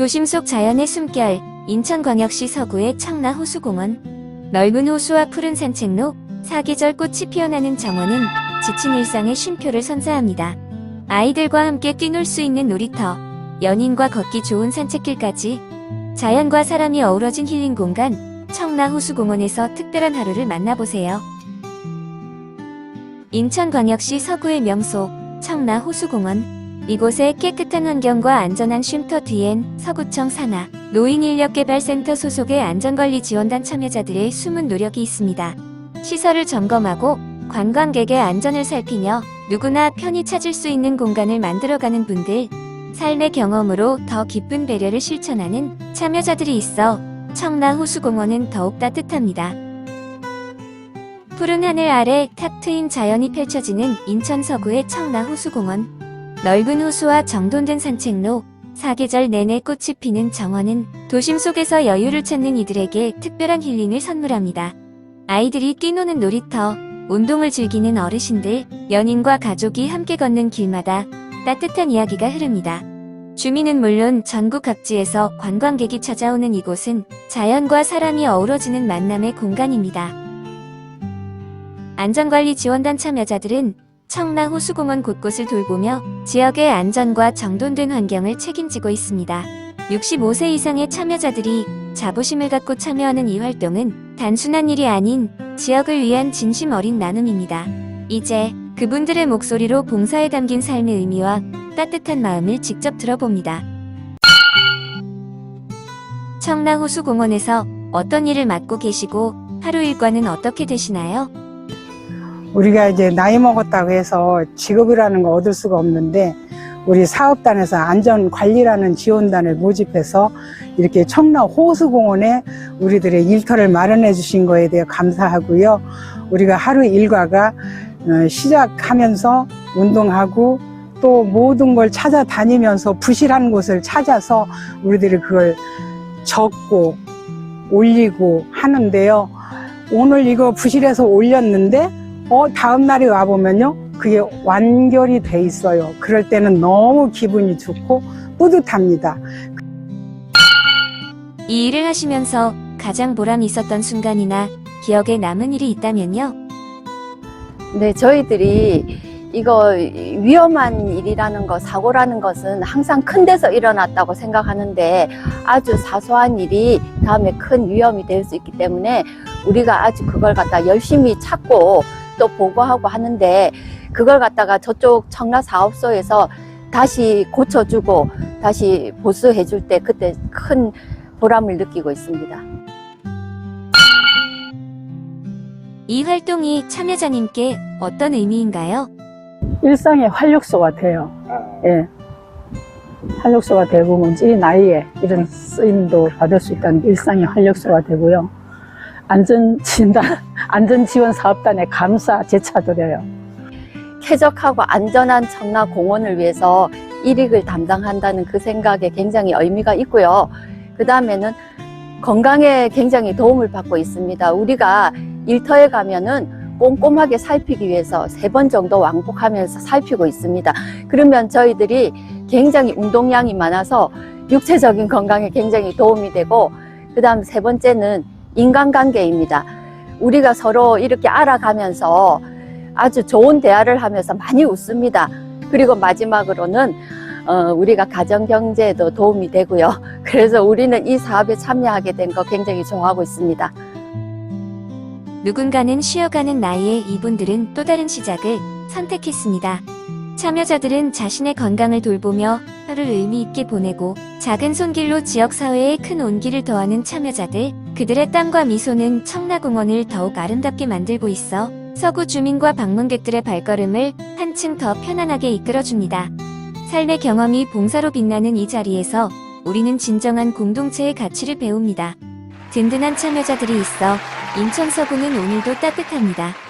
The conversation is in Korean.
도심 속 자연의 숨결, 인천광역시 서구의 청라 호수공원. 넓은 호수와 푸른 산책로, 사계절 꽃이 피어나는 정원은 지친 일상의 쉼표를 선사합니다. 아이들과 함께 뛰놀 수 있는 놀이터, 연인과 걷기 좋은 산책길까지 자연과 사람이 어우러진 힐링 공간, 청라 호수공원에서 특별한 하루를 만나보세요. 인천광역시 서구의 명소, 청라 호수공원. 이곳의 깨끗한 환경과 안전한 쉼터 뒤엔 서구청 산하 노인인력개발센터 소속의 안전관리 지원단 참여자들의 숨은 노력이 있습니다. 시설을 점검하고 관광객의 안전을 살피며 누구나 편히 찾을 수 있는 공간을 만들어가는 분들, 삶의 경험으로 더 깊은 배려를 실천하는 참여자들이 있어 청라 호수공원은 더욱 따뜻합니다. 푸른 하늘 아래 탁 트인 자연이 펼쳐지는 인천 서구의 청라 호수공원. 넓은 호수와 정돈된 산책로, 사계절 내내 꽃이 피는 정원은 도심 속에서 여유를 찾는 이들에게 특별한 힐링을 선물합니다. 아이들이 뛰노는 놀이터, 운동을 즐기는 어르신들, 연인과 가족이 함께 걷는 길마다 따뜻한 이야기가 흐릅니다. 주민은 물론 전국 각지에서 관광객이 찾아오는 이곳은 자연과 사람이 어우러지는 만남의 공간입니다. 안전관리 지원단 참여자들은 청라 호수공원 곳곳을 돌보며 지역의 안전과 정돈된 환경을 책임지고 있습니다. 65세 이상의 참여자들이 자부심을 갖고 참여하는 이 활동은 단순한 일이 아닌 지역을 위한 진심 어린 나눔입니다. 이제 그분들의 목소리로 봉사에 담긴 삶의 의미와 따뜻한 마음을 직접 들어봅니다. 청라 호수공원에서 어떤 일을 맡고 계시고 하루 일과는 어떻게 되시나요? 우리가 이제 나이 먹었다고 해서 직업이라는 거 얻을 수가 없는데 우리 사업단에서 안전관리라는 지원단을 모집해서 이렇게 청라 호수공원에 우리들의 일터를 마련해 주신 거에 대해 감사하고요. 우리가 하루 일과가 어, 시작하면서 운동하고 또 모든 걸 찾아다니면서 부실한 곳을 찾아서 우리들이 그걸 적고 올리고 하는데요. 오늘 이거 부실해서 올렸는데 어, 다음 날에 와보면요. 그게 완결이 돼 있어요. 그럴 때는 너무 기분이 좋고 뿌듯합니다. 이 일을 하시면서 가장 보람 있었던 순간이나 기억에 남은 일이 있다면요? 네, 저희들이 이거 위험한 일이라는 거, 사고라는 것은 항상 큰 데서 일어났다고 생각하는데 아주 사소한 일이 다음에 큰 위험이 될 수 있기 때문에 우리가 아주 그걸 갖다 열심히 찾고 또 보고하고 하는데 그걸 갖다가 저쪽 청라 사업소에서 다시 고쳐주고 다시 보수해 줄 때 그때 큰 보람을 느끼고 있습니다. 이 활동이 참여자님께 어떤 의미인가요? 일상의 활력소가 돼요. 예. 활력소가 되고 뭐이 나이에 이런 쓰임도 받을 수 있다는 게 일상의 활력소가 되고요. 안전 진단, 안전 지원 사업단에 감사 제차드려요. 쾌적하고 안전한 청라 공원을 위해서 일익을 담당한다는 그 생각에 굉장히 의미가 있고요. 그 다음에는 건강에 굉장히 도움을 받고 있습니다. 우리가 일터에 가면은 꼼꼼하게 살피기 위해서 세 번 정도 왕복하면서 살피고 있습니다. 그러면 저희들이 굉장히 운동량이 많아서 육체적인 건강에 굉장히 도움이 되고, 그 다음 세 번째는 인간관계입니다. 우리가 서로 이렇게 알아가면서 아주 좋은 대화를 하면서 많이 웃습니다. 그리고 마지막으로는 어, 우리가 가정 경제에도 도움이 되고요. 그래서 우리는 이 사업에 참여하게 된 거 굉장히 좋아하고 있습니다. 누군가는 쉬어가는 나이에 이분들은 또 다른 시작을 선택했습니다. 참여자들은 자신의 건강을 돌보며 하루를 의미 있게 보내고 작은 손길로 지역사회에 큰 온기를 더하는 참여자들, 그들의 땀과 미소는 청라공원을 더욱 아름답게 만들고 있어 서구 주민과 방문객들의 발걸음을 한층 더 편안하게 이끌어줍니다. 삶의 경험이 봉사로 빛나는 이 자리에서 우리는 진정한 공동체의 가치를 배웁니다. 든든한 참여자들이 있어 인천 서구는 오늘도 따뜻합니다.